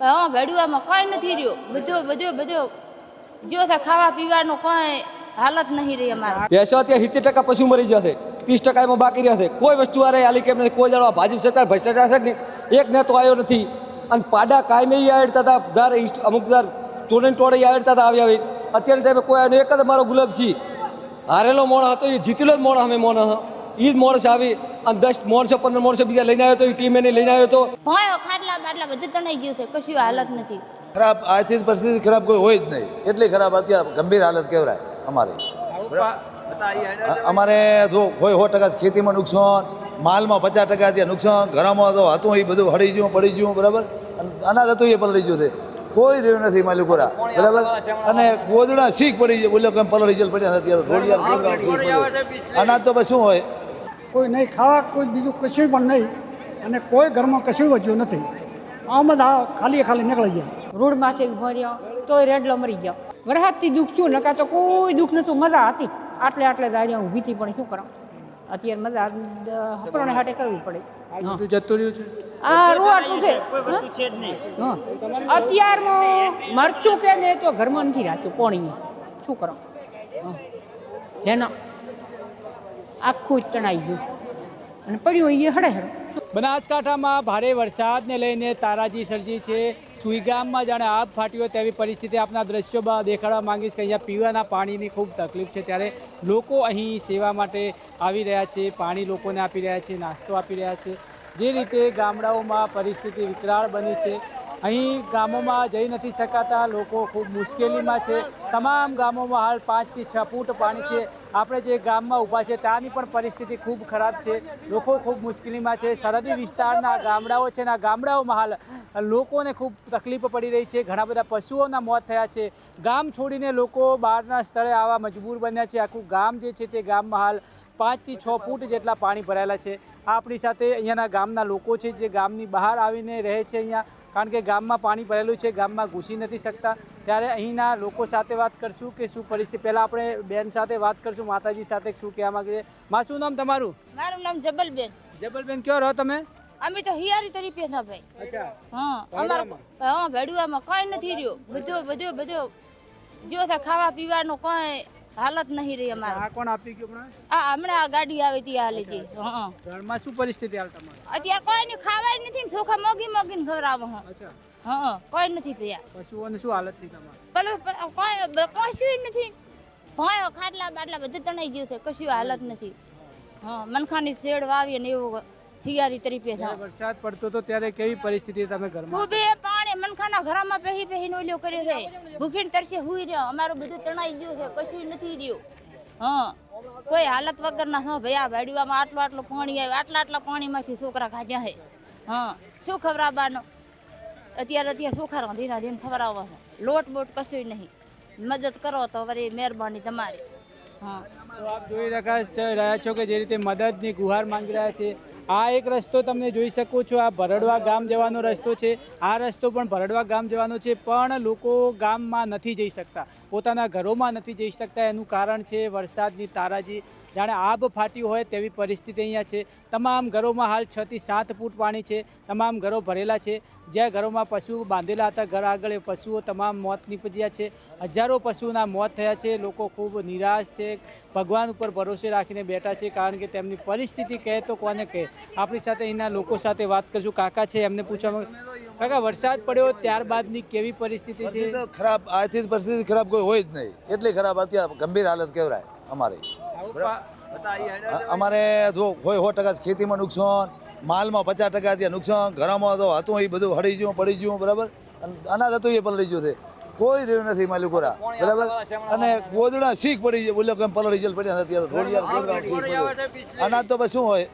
હા ભેડુઆમાં કાંઈ નથી રહ્યું. બધું બધું બધું જો ખાવા પીવાનું કાંઈ હાલત નહીં રહી અમારે. ભેંસો ત્યાં સિત્તેર ટકા પશુ મરી જશે. ત્રીસ ટકા એમાં બાકી રહેશે. કોઈ વસ્તુ આરે આલી કેમ નથી કોઈ દાડવા ભાજપ સરકાર ભ્રષ્ટાચાર છે ને એક નેતો આવ્યો નથી. અને પાડા કાયમે આવડતા હતા. ધાર અમુક ધાર ચોડે ટોળે આવડતા હતા આવી આવી અત્યારે ટાઈમે કોઈ આવ્યો એક જ મારો ગુલાબ છે. હારેલો મોણ હતો, એ જીતેલો જ મોણ અમે મોણ એ જ મોણસ આવી. અને દસ મોણસો પંદર મોણસો બીજા લઈને આવ્યો તો એ ટીમ એને લઈને આવ્યો તો. ભાઈ ખાટલા બાટલા બધું તણાઈ ગયું છે. કશું હાલત નથી. ખરાબ આથી પરિસ્થિતિ ખરાબ કોઈ હોય જ નહીં. એટલી ખરાબ અત્યારે ગંભીર હાલત કહેવાય અમારે. અમારે જો કોઈ સો ટકા ખેતીમાં નુકસાન માલમાં પચાસ ટકા ત્યાં નુકસાન ઘરમાં તો હતું એ બધું હળી ગયું પડી ગયું બરાબર? અને અનાજ હતું એ પલળી ગયું છે. કોઈ રહ્યું નથી માલિકોરા બરાબર? અને ગોદડા શીખ પડી જાય બોલ્યો કેમ પલળી જેલ પડ્યા નથી. અનાજ તો પછી શું હોય? કોઈ નહીં ખાવા કોઈ બીજું કશું પણ નહીં અને કોઈ ઘરમાં કશું વધ્યું નથી. આમ જ આ ખાલી ખાલી નીકળી ગયા. રોડમાંથી ભર્યો તોય રેડલો મરી ગયો. વરસાદથી દુઃખ છું નકા તો કોઈ દુઃખ નતું મજા હતી. આટલે આટલે દાડિયા ઊભી હતી પણ શું કਰਾਂ અત્યારે મજા હપરોને હાટે કરવી પડે. જતું રહ્યું છે? આ રો આટલું છે. હા? અત્યારમાં મરચું કે ને તો ઘરમાં નથી રાખ્યું કોણી શું કરો જેનો આખું તણાઈ ગયું. અને પડ્યું અહીંયા હડે હડે બનાસકાંઠામાં ભારે વરસાદને લઈને તારાજી સર્જી છે. સુઈગામમાં જાણે આગ ફાટી હોય તેવી પરિસ્થિતિ આપના દ્રશ્યો દેખાડવા માંગીશ કે અહીંયા પીવાના પાણીની ખૂબ તકલીફ છે. ત્યારે લોકો અહીં સેવા માટે આવી રહ્યા છે. પાણી લોકોને આપી રહ્યા છે, નાસ્તો આપી રહ્યા છે. જે રીતે ગામડાઓમાં પરિસ્થિતિ વિકરાળ બની છે. અહીં ગામોમાં જઈ નથી શકાતા, લોકો ખૂબ મુશ્કેલીમાં છે. તમામ ગામોમાં હાલ પાંચથી છ ફૂટ પાણી છે. આપણે જે ગામમાં ઊભા છે, ત્યાંની પણ પરિસ્થિતિ ખૂબ ખરાબ છે. લોકો ખૂબ મુશ્કેલીમાં છે. સરહદી વિસ્તારના ગામડાઓ છે ને આ ગામડાઓમાં હાલ લોકોને ખૂબ તકલીફ પડી રહી છે. ઘણા બધા પશુઓના મોત થયા છે. ગામ છોડીને લોકો બહારના સ્થળે આવવા મજબૂર બન્યા છે. આખું ગામ જે છે તે ગામમાં હાલ પાંચથી છ ફૂટ જેટલા પાણી ભરાયેલા છે. આપણી સાથે અહીંયાના ગામના લોકો છે જે ગામની બહાર આવીને રહે છે અહીંયા. કારણ કે ગામમાં પાણી ભરેલું છે ગામમાં ઘૂસી નથી શકતા. ત્યારે અહીંના લોકો સાથે વાત કરશું કે શું પરિસ્થિતિ. પહેલાં આપણે બેન સાથે વાત કરશું માતાજી સાથે શું કહેવા માંગે છે. માં શું નામ તમારું? મારું નામ જબલબેન. જબલબેન કયો રહો તમે? અમે તો હિયારી તરીકે ના ભાઈ. અચ્છા. હા અમારે હા ભેડુઆમાં કઈ નથી રહ્યું. બધું બધું બધું જો ખાવા પીવાનું કાંઈ હાલત નહીં રહી અમારે. આ કોણ આપી ગયું હમણાં? આ હમણાં આ ગાડી આવી હતી આ લીધી હા ઘરમાં શું પરિસ્થિતિ હાલ તમારે? અત્યારે કોઈ ની ખાવાય નથી ને ચોખા મોગી મોગીને ખવડાવો હું. અચ્છા. હા કોઈ નથી પીયા. પશુઓને શું હાલત થઈ તમારે? પેલું કોઈ પશુ નથી. ભાઈ ખાટલા બાટલા બધું તણાઈ ગયું છે કશું હાલત નથી. હા મનખાની શેડ વાવીએ ને એવું હિયારી તરીકે વરસાદ પડતો તો ત્યારે કેવી પરિસ્થિતિ તમે ઘરમાં? હું બે મનખાના ઘરમાં પહેરી પહેરીને ઓલ્યો કર્યો છે. ભૂખીને તરસે હુઈ રહ્યો. અમારું બધું તણાઈ ગયું છે. કશું નથી રહ્યું. હા. કોઈ હાલત વગરના હા ભાઈ આ વાડીવામાં આટલું આટલું પાણી આવ્યું. આટલા આટલા પાણીમાંથી છોકરા કાઢ્યા છે. હા. શું ખવડાવવાનું? અત્યારે અત્યારે સુખારો રાંધી ધીરે ખવડાવવા છે લોટ બોટ કશું નહીં. મદદ કરો તો વળી મહેરબાની તમારી. હા. આપ જોઈ રહ્યા છો કે જે રીતે મદદની ગુહાર માંગી રહ્યા છે. આ એક રસ્તો તમને જોઈ શકો છો. આ ભરડવા ગામ જવાનો રસ્તો છે. આ રસ્તો પણ ભરડવા ગામ જવાનો છે, પણ લોકો ગામમાં નથી જઈ શકતા. પોતાના ઘરોમાં નથી જઈ શકતા. એનું કારણ છે વરસાદની તારાજી. જાણે આબ ફાટી હોય તેવી પરિસ્થિતિ અહીંયા છે. તમામ ઘરોમાં હાલ છ થી સાત ફૂટ પાણી છે. તમામ ઘરો ભરેલા છે. જ્યાં ઘરોમાં પશુઓ બાંધેલા હતા, ઘર આગળ એ પશુઓ તમામ મોત નીપજ્યા છે. હજારો પશુઓના મોત થયા છે. લોકો ખૂબ નિરાશ છે. ભગવાન ઉપર ભરોસે રાખીને બેઠા છે કારણ કે તેમની પરિસ્થિતિ કહે તો કોને કહે. આપણી સાથે અહીંના લોકો સાથે વાત કરશું. કાકા છે, એમને પૂછવા કાકા, વરસાદ પડ્યો ત્યારબાદની કેવી પરિસ્થિતિ છે? ખરાબ આર્થિક પરિસ્થિતિ ખરાબ કોઈ હોય જ નહીં. એટલી ખરાબ, અત્યારે ગંભીર હાલત કહેવાય અમારી. અમારે જો કોઈ સો ટકા ખેતીમાં નુકસાન માલમાં પચાસ ટકા ત્યાં નુકસાન ઘરમાં તો હતું એ બધું હળી ગયું પડી ગયું બરાબર? અનાજ હતું એ પલળી ગયું છે. કોઈ રહ્યું નથી માલિકોરા બરાબર? અને ગોદડા શીખ પડી જાય બોલ્યો કેમ પલળી જલ પડ્યા નથી અનાજ તો પછી શું હોય?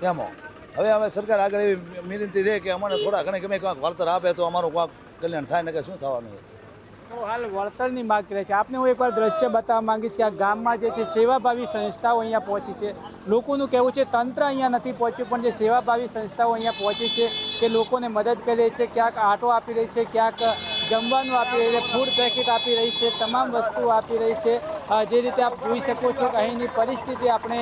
તેમાં હવે હવે સરકાર આગળ એવી વિનંતી રહે કે અમને થોડા ઘણે ગમે કાંક વળતર આપે તો અમારું કાંક કલ્યાણ થાય ને કે શું થવાનું તો હાલ વળતરની માગ કરે છે. આપને હું એકવાર દ્રશ્ય બતાવવા માંગીશ કે આ ગામમાં જે છે સેવાભાવી સંસ્થાઓ અહીંયા પહોંચી છે. લોકોનું કહેવું છે તંત્ર અહીંયા નથી પહોંચ્યું, પણ જે સેવાભાવી સંસ્થાઓ અહીંયા પહોંચી છે કે લોકોને મદદ કરી રહી છે. ક્યાંક આટો આપી રહી છે, ક્યાંક જમવાનું આપી રહી છે ફૂડ પેકેટ આપી રહી છે, તમામ વસ્તુઓ આપી રહી છે. જે રીતે આપ જોઈ શકો છો કે અહીંની પરિસ્થિતિ આપણે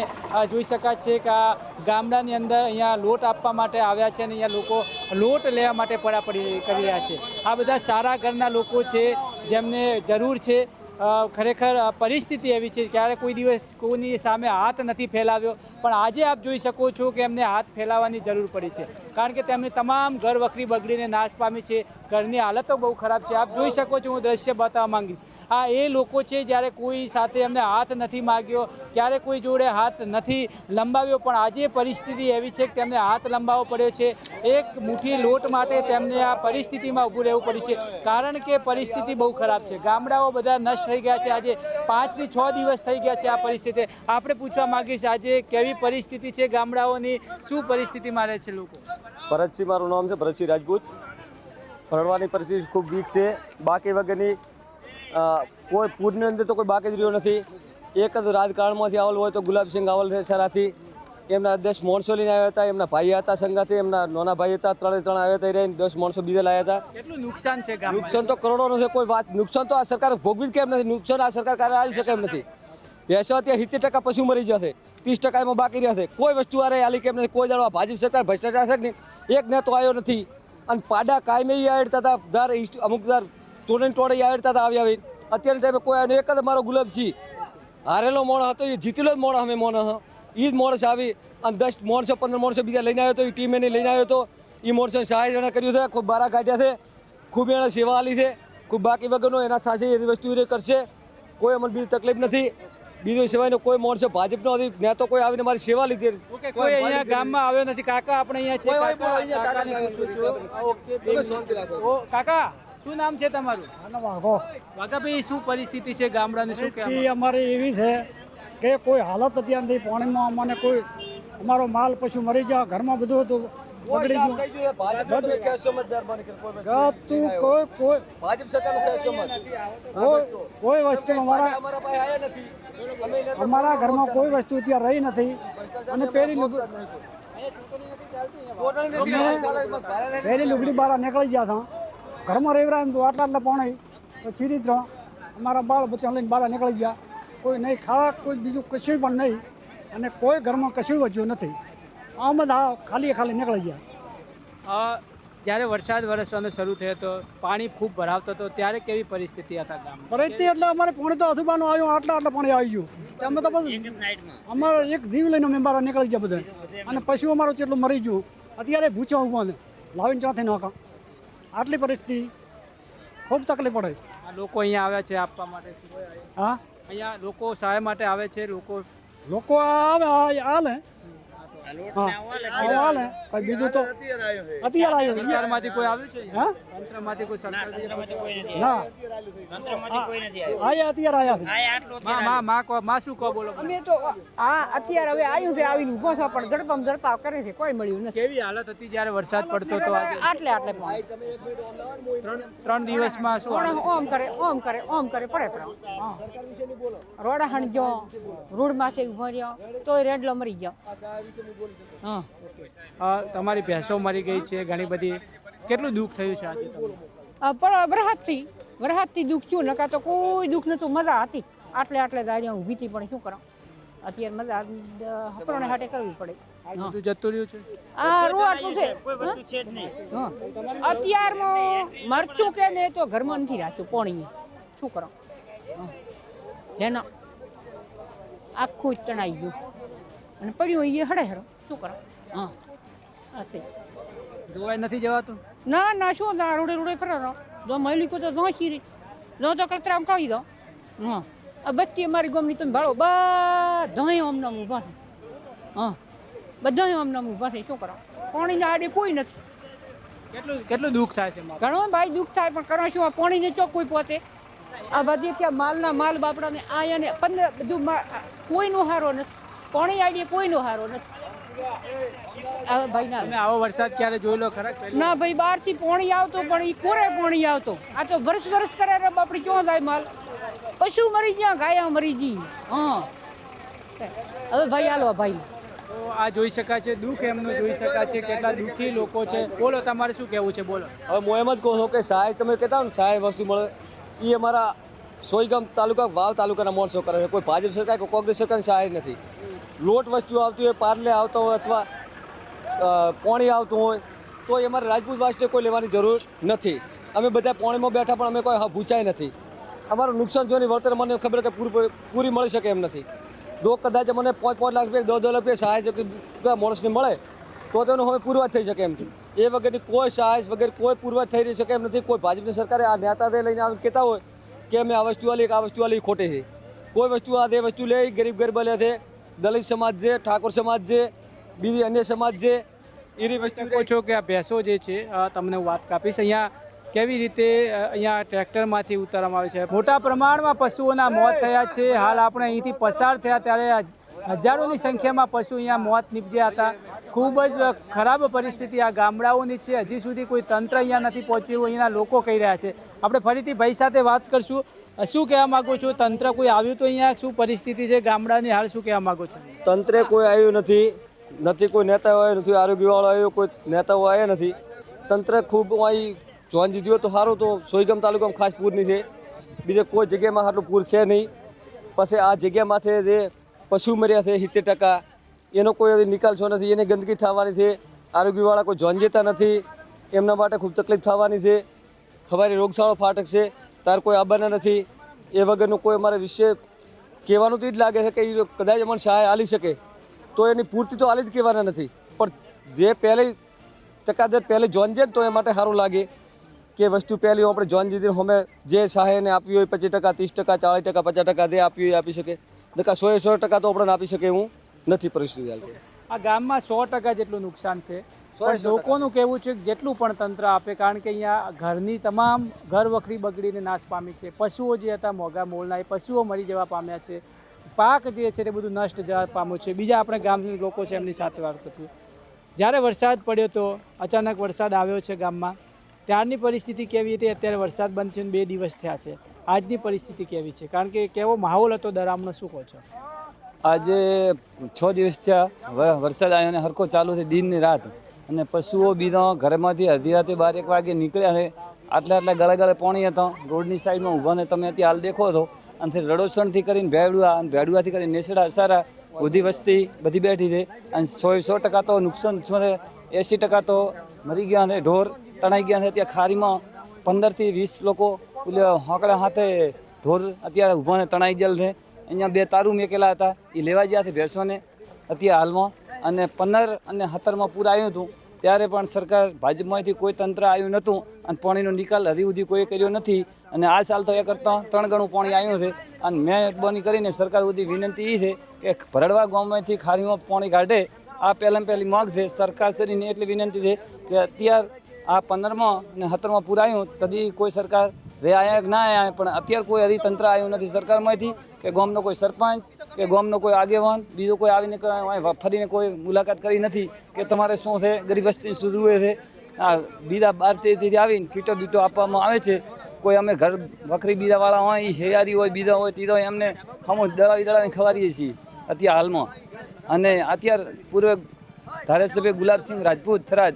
જોઈ શકાય છે કે આ ગામડાની અંદર અહીંયા લોટ આપવા માટે આવ્યા છે અને અહીંયા લોકો લોટ લેવા માટે પડાપડી કરી રહ્યા છે. આ બધા સારા ઘરના લોકો છે, જેમને જરૂર છે ખરેખર પરિસ્થિતિ એવી છે ક્યારે કોઈ દિવસ કોઈની સામે હાથ નથી ફેલાવ્યો, પણ આજે આપ જોઈ શકો છો કે એમને હાથ ફેલાવવાની જરૂર પડી છે. કારણ કે તેમની તમામ ઘર વખરી બગડીને નાશ પામી છે. ઘરની હાલતો બહુ ખરાબ છે. આપ જોઈ શકો છો, હું દ્રશ્ય બતાવવા માંગીશ. આ એ લોકો છે જ્યારે કોઈ સાથે એમને હાથ નથી માગ્યો, ક્યારે કોઈ જોડે હાથ નથી લંબાવ્યો, પણ આજે પરિસ્થિતિ એવી છે કે તેમને હાથ લંબાવવો પડ્યો છે. એક મુઠ્ઠી લોટ માટે તેમને આ પરિસ્થિતિમાં ઊભું રહેવું પડ્યું છે. કારણ કે પરિસ્થિતિ બહુ ખરાબ છે. ગામડાઓ બધા નષ્ટ થઈ ગયા છે. આજે પાંચથી છ દિવસ થઈ ગયા છે આ પરિસ્થિતિ. આપણે પૂછવા માંગીશ આજે કેવી પરિસ્થિતિ છે ગામડાઓની? શું પરિસ્થિતિમાં રહે છે લોકો? ભરતસિંહ મારું નામ છે, ભરતસિંહ રાજપૂત. ભરડવાની પરિસ્થિતિ ખૂબ વીક છે. બાકી વગરની કોઈ પૂરની અંદર તો કોઈ બાકી જ રહ્યો નથી. એક જ રાજકારણમાંથી આવેલ હોય તો ગુલાબસિંહ આવેલ છે, સરાથી. એમના દસ માણસો લઈને આવ્યા હતા એમના ભાઈ હતા સંગાથી એમના નાના ભાઈ હતા ત્રણે ત્રણ આવ્યા હતા રહીને દસ માણસો બીજા લાવ્યા હતા. કેટલું નુકસાન છે નુકસાન તો કરોડોનું છે કોઈ વાત નુકસાન તો આ સરકાર ભોગવી કેમ નથી? નુકસાન આ સરકાર કારણે આવી શકે એમ નથી. ભેંસો ત્યાં સિત્તેર ટકા પશુ મરી જશે ત્રીસ ટકા એમાં બાકી રહેશે કોઈ વસ્તુ આ આલી કેમ નથી? કોઈ દાડો ભાજપ સરકાર ભ્રષ્ટાચાર છે ને નહીં? એક નેતો આવ્યો નથી. અને પાડા કાયમે આડતા હતા દર અમુક દર ચોરીને ટોળે આડતા હતા આવી આવી અત્યારે ટાઈમે કોઈ એક જ મારો ગુલાબ છે હારેલો મોણ હતો એ જીતેલો જ મોણ અમે મોણ હતો એ જ મોણસ આવી અને દસ માણસો પંદર માણસો બીજા લઈને આવ્યો હતો એ ટીમ એને લઈને આવ્યો હતો એ માણસો સહાય જણા કર્યું છે ખૂબ બારા કાઢ્યા છે ખૂબ એણે સેવા આલી છે ખૂબ બાકી વગરનો એના થશે એ વસ્તુ એ કરશે. કોઈ અમને બીજી તકલીફ નથી. બીજો સિવાયનો કોઈ મોરસો ભાજપનો નથી ને તો કોઈ આવીને મારી સેવા લીધી. ઓકે કોઈ અહીંયા ગામમાં આવ્યો નથી. કાકા આપણે અહીંયા છે કાકા અહીંયા કાકાને કાકાને ઓકે બે શાંતિ રાખો. ઓ કાકા શું નામ છે તમારું? વાઘો વાઘાભાઈ શું પરિસ્થિતિ છે ગામડાની? શું અમારી એવી છે કે કોઈ હાલત અત્યાર નથી પાણીમાં અમને કોઈ અમારો માલ પશુ મરી જાય ઘરમાં બધું હતું કોઈ વસ્તુ અમારા અમારા પાસે આયા નથી. અમે એને અમારા ઘરમાં કોઈ વસ્તુ ત્યાં રહી નથી. અને પેલી. પેલી લુગડી બહાર નીકળી ગયા હતા. ઘરમાં રહી રહ્યા એમ તો આટલા આટલા પાણી તો સીધી ત્રણ અમારા બાળ બચ્ચા લઈને બહાર નીકળી ગયા. કોઈ નહીં ખાવા કોઈ બીજું કશું પણ નહીં અને કોઈ ઘરમાં કશું વધ્યું નથી. આમ જ આ ખાલી ખાલી નીકળી ગયા. જ્યારે વરસાદ વરસવાનો શરૂ થયો હતો પાણી ખૂબ ભરાવતો હતો ત્યારે કેવી પરિસ્થિતિ હતા પરિસ્થિતિ એટલે અમારે પાણી તો અધુબાનું આવ્યું આટલા આટલા પાણી આવી ગયું. અમે તો બધું અમારો એક જીવ લઈને અમે બહાર નીકળી ગયા બધા. અને પશુ અમારું જેટલું મરી ગયું. અત્યારે ભૂચા ઊભા લાવીને ચોથી નાખા. આટલી પરિસ્થિતિ ખૂબ તકલીફ પડે. લોકો અહીંયા આવ્યા છે આપવા માટે હા? અહીંયા લોકો સહાય માટે આવે છે લોકો લોકો આવે આ- હાલે હા. કઈ બીજું તો? અત્યારે આવ્યું સરકારમાંથી કોઈ આવ્યું છે. હા? તંત્રમાંથી કોઈ સરકાર ના આયા અત્યારે આયા માં માં માં શું કહો બોલો અમે તો આ અત્યારે હવે આવ્યું છે આવીને ઊભો છે પણ ઝડપમ ઝડપા કરે છે કોઈ મળ્યું નથી. કેવી હાલત હતી જ્યારે વરસાદ પડતો હતો આટલે આટલે ત્રણ ત્રણ દિવસમાં શું ઓમ કરે ઓમ કરે ઓમ કરે પડે પડે રોડા રોડ હણજો રોડમાંથી ઊભો રહ્યો તોય રેડલો મરી ગયો. હા. તમારી ભેંસો મરી ગઈ છે ઘણી બધી. કેટલું દુઃખ થયું છે આજે તમને? પણ વરસાદથી વરસાદથી દુઃખ થયું નકા તો કોઈ દુઃખ નતું મજા હતી. આટલે આટલે દાડિયા ઊભી હતી પણ શું કરો અત્યારે મજા હપરોને હાટે કરવી પડે. બધું જતું રહ્યું છે? આ રો આટલું છે? હા. અત્યારમાં મરચું કે ને તો ઘરમાં નથી રાખ્યું પોણી શું કરો હા. જેનો આખું જ તણાઈ ગયું. અને પડ્યું એ હડે હરો શું કરો? હા. આથી જોવાય નથી જવાતું? ના ના શું ના રોડે રોડે ફરો જો મહિલી કો તો જો શીરી જો તો કતરામ કહી દો. હા. આ બત્તી અમારી ગમની તમે ભાળો બધા અમને ઊભા છે. હા. બધા અમને ઊભા છે. શું કરો? પાણીના આડે કોઈ નથી. કેટલું કેટલું દુઃખ થાય છે ઘણો ભાઈ દુઃખ થાય પણ કરો શું? પાણીને ચોક કોઈ પોતે? આ બધી ત્યાં માલના માલ બાપડાને આયા ને પંદર બધું કોઈનો હારો નથી. પાણી આડીએ કોઈનો હારો નથી. આ ભાઈ ના આવો વરસાદ ક્યારે જોઈ લો ખરા ના ભાઈ બહારથી પોણી આવતો પણ એ કોરે પોણી આવતો? આ તો વર્ષ વર્ષ કરે રે બાપડી ક્યાં જાય માલ? પશુ મરી ગયા ગાયા મરી ગઈ હા. હવે ભાઈ હાલો ભાઈ. તો આ જોઈ શકાય છે દુઃખ એમનું જોઈ શકાય છે કેટલા દુઃખી લોકો છે. બોલો તમારે શું કહેવું છે? બોલો. હવે હું એમ જ કહું છું કે સાહેબ તમે કહેતા ને સાહેબ વસ્તુ મળે. એ અમારા સોયગામ તાલુકા વાવ તાલુકાના માણસો કરે છે. કોઈ ભાજપ સરકાર કોઈ કોંગ્રેસ સરકારની સહાય નથી. લોટ વસ્તુ આવતી હોય, પાર્લે આવતો હોય અથવા પોણી આવતું હોય, તો એ અમારે રાજપૂત વાસને કોઈ લેવાની જરૂર નથી. અમે બધા પોણીમાં બેઠા પણ અમે કોઈ હા ભૂચાય નથી. અમારું નુકસાન જોઈને વળતર મને ખબર કે પૂરી પૂરી મળી શકે એમ નથી. જો કદાચ મને પાંચ પાંચ લાખ રૂપિયા, દસ દસ રૂપિયા સહાય કે માણસને મળે, તો તેનો હવે પૂરવાર થઈ શકે એમ નથી એ વગરની કોઈ સહાય વગર કોઈ પૂરવાર થઈ રહી શકે એમ નથી. કોઈ ભાજપની સરકારે આ નેતાને લઈને આવી કહેતા હોય કે અમે આ વસ્તુ આલી આ વસ્તુ આલી ખોટી છે. કોઈ વસ્તુ આ તે વસ્તુ લે ગરીબ ગરીબ લે છે. દલિત સમાજ છે, ઠાકોર સમાજ છે, બીજી અન્ય સમાજ છે એની વસ્તુ કહો છો કે આ ભેંસો જે છે તમને વાત કાપીશ. અહીંયા કેવી રીતે અહીંયા ટ્રેક્ટરમાંથી ઉતારવામાં આવે છે? મોટા પ્રમાણમાં પશુઓના મોત થયા છે. હાલ આપણે અહીંથી પસાર થયા ત્યારે હજારોની સંખ્યામાં પશુ અહીંયા મોત નીપજ્યા હતા. ખૂબ જ ખરાબ પરિસ્થિતિ આ ગામડાઓની છે. હજી સુધી કોઈ તંત્ર અહીંયા નથી પહોંચ્યું. અહીંના લોકો કહી રહ્યા છે. આપણે ફરીથી ભાઈ સાથે વાત કરશું. શું કહેવા માગો છો? તંત્ર કોઈ આવ્યું તો અહીંયા? શું પરિસ્થિતિ છે ગામડાની? હાલ શું કહેવા માગો છો? તંત્રે કોઈ આવ્યું નથી. નથી કોઈ નેતાઓ આવ્યો, નથી આરોગ્યવાળો આવ્યો, કોઈ નેતાઓ આવ્યા નથી. તંત્ર ખૂબ અહીં જોન દીધું તો સારું. તો સોયગામ તાલુકામાં ખાસ પૂરની છે. બીજે કોઈ જગ્યામાં આટલું પૂર છે નહીં. પછી આ જગ્યામાંથી જે પશુ મર્યા છે, સિત્તેર ટકા, એનો કોઈ નિકાલ છો નથી. એને ગંદકી થવાની છે. આરોગ્યવાળા કોઈ જોન જતા નથી. એમના માટે ખૂબ તકલીફ થવાની છે. હવારી રોગશાળો ફાટક છે. તાર કોઈ આવવાના નથી. એ વગરનું કોઈ અમારે વિશે કહેવાનું તો જ લાગે છે કે એ કદાચ અમને સહાય આલી શકે. તો એની પૂર્તિ તો આલી જ કહેવાના નથી. પણ જે પહેલી ટકાદર પહેલે જોન ને તો એ માટે સારું લાગે કે વસ્તુ પહેલી આપણે જોન જીધી અમે જે સહાય એને આપવી હોય પચીસ ટકા, ત્રીસ ટકા, ચાળીસ ટકા, પચાસ ટકા જે આપવી હોય આપી શકે. નકા સો સો ટકા તો આપણને આપી શકે એવું નથી પરિસ્થિતિ આ ગામમાં સો ટકા જેટલું નુકસાન છે. પણ લોકોનું કહેવું છે કે જેટલું પણ તંત્ર આપે કારણ કે અહીંયા ઘરની તમામ ઘર વખરી બગડીને નાશ પામી છે. પશુઓ જે હતા મોંઘા મોલના એ પશુઓ મરી જવા પામ્યા છે. પાક જે છે તે બધું નષ્ટ જવા પામ્યું છે. બીજા આપણે ગામના લોકો છે એમની સાથે વાત કરતી. જ્યારે વરસાદ પડ્યો તો અચાનક વરસાદ આવ્યો છે ગામમાં. ત્યારની પરિસ્થિતિ કેવી હતી? અત્યારે વરસાદ બંધ થઈને બે દિવસ થયા છે. આજની પરિસ્થિતિ કેવી છે? કારણ કે કેવો માહોલ હતો દરામનો શું કહો છો? આજે છ દિવસ થયા. વરસાદ આવ્યો અને હરકો ચાલુ છે. દિનની રાત. અને પશુઓ બીજા ઘરમાંથી અડધી રાતે બાર એક વાગે નીકળ્યા છે. આટલા આટલા ગળે ગળે પાણી હતા રોડની સાઈડમાં ઊભા ને તમે અત્યારે હાલ દેખો છો. અને રડોસણથી કરીને ભેડુઆ, અને ભેડુઆથી કરીને નેસડા, સારા બધી વસ્તી બધી બેઠી છે. અને સો સો ટકા તો નુકસાન શું છે? એંસી ટકા તો મરી ગયા છે, ઢોર તણાઈ ગયા છે. ત્યાં ખારીમાં પંદરથી વીસ લોકો હોંકડા હાથે ઢોર અત્યારે ઊભા તણાઈ ગયેલ છે. અહીંયા બે તારું મેકેલા હતા. એ લેવા ગયા છે ભેંસોને અત્યારે હાલમાં અને પંદર અને સત્તરમાં આવ્યું હતું. ત્યારે પણ સરકાર ભાજપમાંથી કોઈ તંત્ર આવ્યું નહોતું અને પાણીનો નિકાલ હજી સુધી કોઈ કર્યો નથી. અને આ સાલ તો એ કરતાં ત્રણ ગણું પાણી આવ્યું છે. અને મહેરબાની કરીને સરકાર સુધી વિનંતી એ છે કે ભરડવા ગામમાંથી ખારીમાં પાણી કાઢે. આ પહેલાં પહેલી માંગ છે સરકાર શ્રીને એટલી વિનંતી છે કે અત્યાર આ પંદરમાં અને સત્તરમાં પૂરાયું, તદી કોઈ સરકાર રે આયા ના આયા. પણ અત્યારે કોઈ હજી તંત્ર આવ્યું નથી સરકારમાંથી કે ગામનો કોઈ સરપંચ કે ગામનો કોઈ આગેવાન, બીજો કોઈ આવીને ફરીને કોઈ મુલાકાત કરી નથી કે તમારે શું છે, ગરીબ વસ્તી શું જુએ છે. આ બીજા બાર તેથી આવીને કીટો બીટો આપવામાં આવે છે. કોઈ અમે ઘર વખરી બીજાવાળા હોય એ હેયારી હોય, બીજા હોય ત્રીજા હોય, એમને ખામોશ દળાવી દળાવીને ખવારીએ છીએ અત્યારે હાલમાં. અને અત્યાર પૂર્વે ધારાસભ્ય ગુલાબસિંહ રાજપૂત થરાજ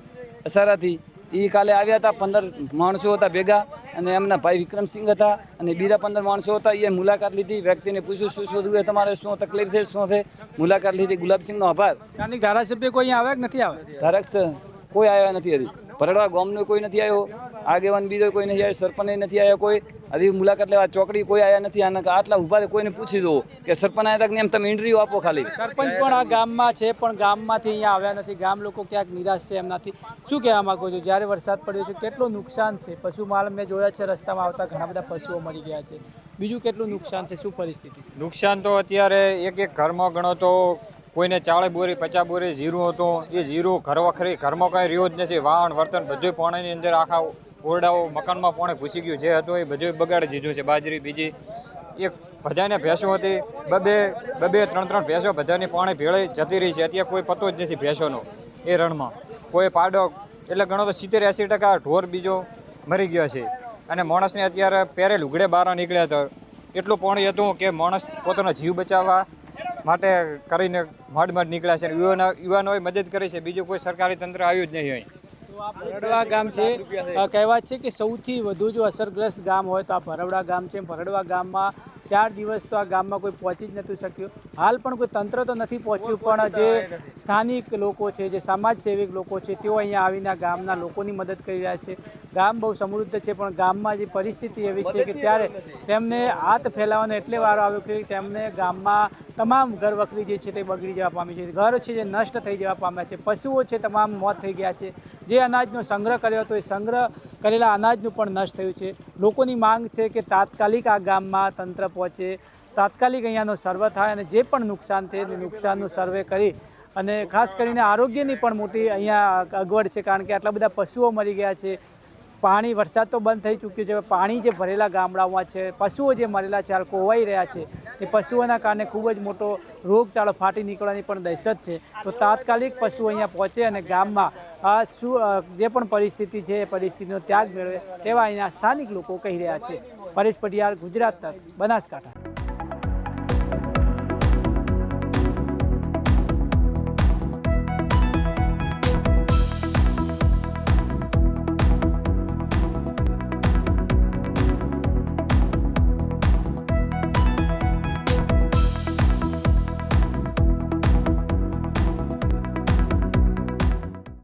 અસારાથી એ કાલે આવ્યા હતા પંદર માણસો હતા ભેગા અને એમના ભાઈ વિક્રમસિંહ હતા અને બીજા પંદર માણસો હતા એ મુલાકાત લીધી. વ્યક્તિને પૂછ્યું શું શોધવું છે તમારે શું તકલીફ છે? શું છે? મુલાકાત લીધી. ગુલાબસિંહનો આભાર. સ્થાનિક ધારાસભ્ય કોઈ આવે આવ્યા કે નથી આવે ધારક કોઈ આવ્યા નથી હજી. ભરડવા ગામનો કોઈ નથી આવ્યો. આગેવાન બીજો કોઈ નથી આવ્યો. સરપંચ નથી આવ્યો કોઈ. હજી મુલાકાત લેવા ચોકડી કોઈ આવ્યા નથી આના આટલા ઊભા કોઈને પૂછી દો કે સરપંચ આવ્યા હતા એમ તમે ઇન્ટરવ્યુ આપો ખાલી. સરપંચ પણ આ ગામમાં છે પણ ગામમાંથી અહીંયા આવ્યા નથી. ગામ લોકો ક્યાંક નિરાશ છે એમનાથી. શું કહેવા માંગો છો? જ્યારે વરસાદ પડ્યો છે કેટલું નુકસાન છે? પશુ માલ મેં જોયા છે રસ્તામાં આવતા ઘણા બધા પશુઓ મરી ગયા છે. બીજું કેટલું નુકસાન છે? શું પરિસ્થિતિ? નુકસાન તો અત્યારે એક એક ઘરમાં ગણો તો કોઈને ચાળે બોરી પચાસ બોરી જીરું હતું. એ જીરું ઘર વખરી ઘરમાં કાંઈ રહ્યું જ નથી. વાહન વર્તન બધું પાણીની અંદર આખા ઓરડાઓ મકાનમાં પોણે ઘૂસી ગયું. જે હતું એ બધું બગાડી દીધું છે. બાજરી બીજી એક બધાને ભેંસો હતી. બબે બબે ત્રણ ત્રણ ભેંસો બધાની પાણી ભેળે જતી રહી છે. અત્યારે કોઈ પતો જ નથી ભેંસોનો એ રણમાં. કોઈ પાડો, એટલે ઘણો તો સિત્તેર એંસી ટકા ઢોર બીજો મરી ગયો છે. અને માણસને અત્યારે પહેરે લુગડે બહાર નીકળ્યા હતા. એટલું પાણી હતું કે માણસ પોતાનો જીવ બચાવવા માટે કરીને માંડ માંડ નીકળ્યા છે. યુવાનો, યુવાનોએ મદદ કરી છે. બીજું કોઈ સરકારી તંત્ર આવ્યું જ નહીં આ ભરડવા ગામ છે. કહેવાત છે. કે સૌથી વધુ જો અસરગ્રસ્ત ગામ હોય તો આ ભરડવા ગામ છે. ભરડવા ગામમાં ચાર દિવસ તો આ ગામમાં કોઈ પહોંચી જ નહોતું શક્યું. હાલ પણ કોઈ તંત્ર તો નથી પહોંચ્યું પણ જે સ્થાનિક લોકો છે જે સમાજ સેવિક લોકો છે તેઓ અહીંયા આવીને ગામના લોકોની મદદ કરી રહ્યા છે. ગામ બહુ સમૃદ્ધ છે પણ ગામમાં જે પરિસ્થિતિ એવી છે કે ત્યારે તેમને હાથ ફેલાવવાનો એટલે વારો આવ્યો કે તેમને ગામમાં તમામ ઘર વખરી જે છે તે બગડી જવા પામી છે. ઘર છે જે નષ્ટ થઈ જવા પામ્યા છે. પશુઓ છે તમામ મોત થઈ ગયા છે. જે અનાજનો સંગ્રહ કર્યો હતો એ સંગ્રહ કરેલા અનાજનું પણ નષ્ટ થયું છે. લોકોની માંગ છે કે તાત્કાલિક આ ગામમાં તંત્ર પહોંચે. તાત્કાલિક અહીંયાનો સર્વે થાય અને જે પણ નુકસાન થાય તે નુકસાનનું સર્વે કરી અને ખાસ કરીને આરોગ્યની પણ મોટી અહીંયા અગવડ છે કારણ કે આટલા બધા પશુઓ મરી ગયા છે. પાણી વરસાદ તો બંધ થઈ ચૂક્યો છે. પાણી જે ભરેલા ગામડાઓમાં છે, પશુઓ જે મરેલા છે હાલ કોવાઈ રહ્યા છે, એ પશુઓના કારણે ખૂબ જ મોટો રોગચાળો ફાટી નીકળવાની પણ દહેશત છે. તો તાત્કાલિક પશુઓ અહીંયા પહોંચે અને ગામમાં આ શું જે પણ પરિસ્થિતિ છે, એ પરિસ્થિતિનો ત્યાગ મેળવે તેવા અહીંયા સ્થાનિક લોકો કહી રહ્યા છે. પરેશ પટિયાર ગુજરાત તક, બનાસકાંઠા.